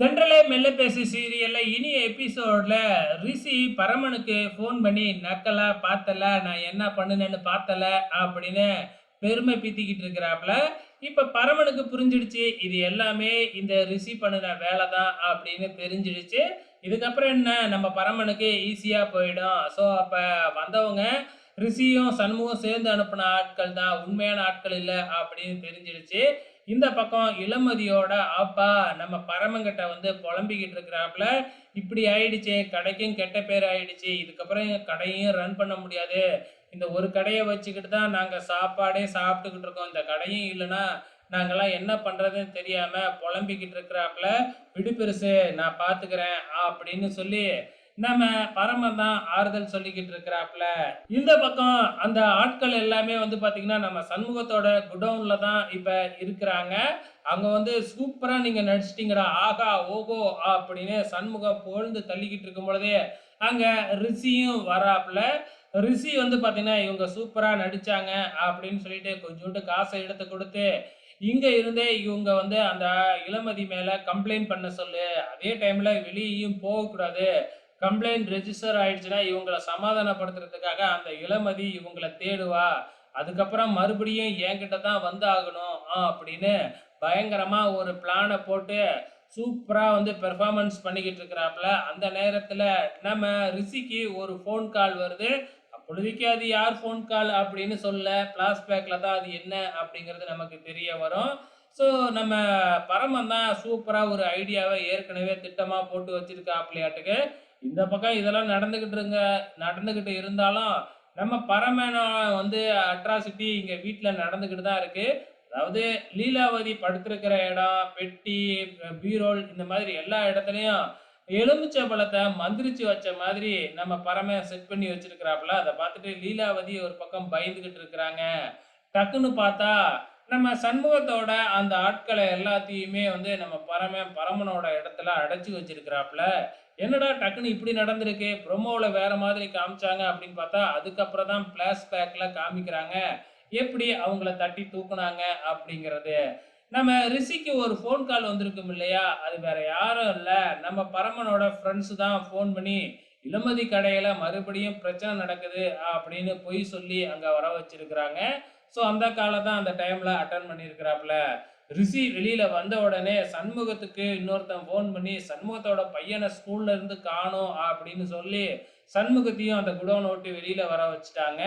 தென்றலே மெல்ல பேசி சீரியல்ல இனி எபிசோட்ல ரிஷி பரமனுக்கு ஃபோன் பண்ணி நக்கல பார்த்தல நான் என்ன பண்ணுனேன்னு பார்த்தல அப்படின்னு பெருமை பீத்திக்கிட்டு இருக்கிறாப்ல. இப்ப பரமனுக்கு புரிஞ்சிடுச்சு இது எல்லாமே இந்த ரிஷி பண்ணின வேலை தான் அப்படின்னு தெரிஞ்சிடுச்சு. இதுக்கப்புறம் என்ன நம்ம பரமனுக்கு ஈஸியா போயிடும். ஸோ அப்ப வந்தவங்க ரிஷியும் சண்முகம் சேர்ந்து அனுப்பின ஆட்கள் தான் உண்மையான ஆட்கள் இல்லை அப்படின்னு தெரிஞ்சிடுச்சு. இந்த பக்கம் இளமதியோட அப்பா நம்ம பரமங்கிட்ட வந்து புலம்பிக்கிட்டு இருக்கிறாப்புல இப்படி ஆயிடுச்சு கடைக்கும் கெட்ட பேர் ஆயிடுச்சு இதுக்கப்புறம் எங்க கடையும் ரன் பண்ண முடியாது. இந்த ஒரு கடையை வச்சுக்கிட்டு தான் நாங்கள் சாப்பாடே சாப்பிட்டுக்கிட்டு இருக்கோம். இந்த கடையும் இல்லைன்னா நாங்கள்லாம் என்ன பண்ணுறதுன்னு தெரியாமல் புலம்பிக்கிட்டு இருக்கிறாப்புல விடு பெருசு நான் பார்த்துக்கிறேன் அப்படின்னு சொல்லி நம்ம பரமன் தான் ஆறுதல் சொல்லிக்கிட்டு இருக்கிறாப்புல. இந்த பக்கம் அந்த ஆட்கள் எல்லாமே வந்து பார்த்தீங்கன்னா நம்ம சண்முகத்தோட குடவுன்ல தான் இப்போ இருக்கிறாங்க. அங்க வந்து சூப்பரா நீங்க நடிச்சிட்டீங்கடா ஆகா ஓகோ அப்படின்னு சண்முகம் புகழ்ந்து தள்ளிக்கிட்டு இருக்கும் பொழுதே அங்க ரிஷியும் வராப்புல. ரிஷி வந்து பார்த்தீங்கன்னா இவங்க சூப்பரா நடிச்சாங்க அப்படின்னு சொல்லிட்டு கொஞ்சோண்டு காசை எடுத்து கொடுத்து இங்க இருந்தே இவங்க வந்து அந்த இளமதி மேல கம்ப்ளைண்ட் பண்ண சொல்லு. அதே டைம்ல வெளியேயும் போகக்கூடாது. கம்ப்ளைண்ட் ரெஜிஸ்டர் ஆயிடுச்சுன்னா இவங்களை சமாதானப்படுத்துறதுக்காக அந்த இளமதி இவங்களை தேடுவா. அதுக்கப்புறம் மறுபடியும் என்கிட்ட தான் வந்து ஆகணும் ஆ, அப்படின்னு பயங்கரமாக ஒரு பிளானை போட்டு சூப்பராக வந்து பெர்ஃபார்மன்ஸ் பண்ணிக்கிட்டு இருக்கிறாப்புல. அந்த நேரத்தில் நம்ம ரிஷிக்கு ஒரு ஃபோன் கால் வருது. அப்பொழுதுக்கு அது யார் ஃபோன் கால் அப்படின்னு சொல்ல பிளாஸ்பேக்ல தான் அது என்ன அப்படிங்கிறது நமக்கு தெரிய வரும். ஸோ நம்ம பரமன் தான் சூப்பராக ஒரு ஐடியாவை ஏற்கனவே திட்டமாக போட்டு வச்சிருக்காப்லையாட்டுக்கு இந்த பக்கம் இதெல்லாம் நடந்துக்கிட்டு இருங்க நடந்துக்கிட்டு இருந்தாலும் நம்ம பரமன வந்து அட்ராசிட்டி இங்கே வீட்டில் நடந்துக்கிட்டு தான் இருக்குது அதாவது லீலாவதி படுத்திருக்கிற இடம் பெட்டி பீரோல் இந்த மாதிரி எல்லா இடத்துலையும் எலுமிச்சை பழத்தை மந்திரிச்சு வச்ச மாதிரி நம்ம பரம செட் பண்ணி வச்சிருக்கிறாப்புல. அதை பார்த்துட்டு லீலாவதி ஒரு பக்கம் பயந்துகிட்டு இருக்கிறாங்க. டக்குன்னு பார்த்தா நம்ம சண்முகத்தோட அந்த ஆட்களை எல்லாத்தையுமே வந்து நம்ம பரம பரமனோட இடத்துல அடைச்சி வச்சிருக்கிறாப்புல. என்னடா டக்குன்னு இப்படி நடந்திருக்கு? ப்ரொமோவில் வேற மாதிரி காமிச்சாங்க அப்படின்னு பார்த்தா அதுக்கப்புறம் தான் பேக்ல காமிக்கிறாங்க. எப்படி அவங்கள தட்டி தூக்குனாங்க அப்படிங்கிறது. நம்ம ரிஷிக்கு ஒரு ஃபோன் கால் வந்திருக்கும் இல்லையா? அது வேற யாரும் இல்லை. நம்ம பரமனோட ஃப்ரெண்ட்ஸ் தான் ஃபோன் பண்ணி இளமதி கடையில மறுபடியும் பிரச்சனை நடக்குது அப்படின்னு பொய் சொல்லி அங்க வர வச்சிருக்கிறாங்க. ஸோ அந்த காலை தான் அந்த டைம்ல அட்டன் பண்ணியிருக்கிறாப்புல. ரிஷி வெளியில வந்த உடனே சண்முகத்துக்கு இன்னொருத்தன் ஃபோன் பண்ணி சண்முகத்தோட பையனை ஸ்கூல்ல இருந்து காணும் அப்படின்னு சொல்லி சண்முகத்தையும் அந்த குடோனை விட்டு வெளியில வர வச்சுட்டாங்க.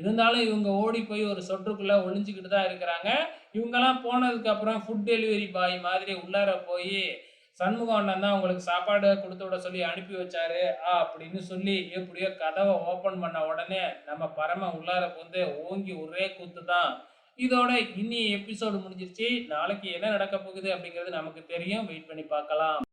இருந்தாலும் இவங்க ஓடி போய் ஒரு சொற்றுக்குள்ள ஒளிஞ்சுக்கிட்டு தான் இருக்கிறாங்க. இவங்கெல்லாம் போனதுக்கு அப்புறம் ஃபுட் டெலிவரி பாய் மாதிரி உள்ளார போய் சண்முகம் அண்ணன் தான் உங்களுக்கு சாப்பாடு கொடுத்து விட சொல்லி அனுப்பி வச்சாரு ஆ அப்படின்னு சொல்லி எப்படியோ கதவை ஓப்பன் பண்ண உடனே நம்ம பரம உள்ளார வந்து ஓங்கி ஒரே கூத்து தான். இதோட இன்னி எபிசோடு முடிஞ்சிருச்சு. நாளைக்கு என்ன நடக்க போகுது அப்படிங்கிறது நமக்கு தெரியும். வெயிட் பண்ணி பார்க்கலாம்.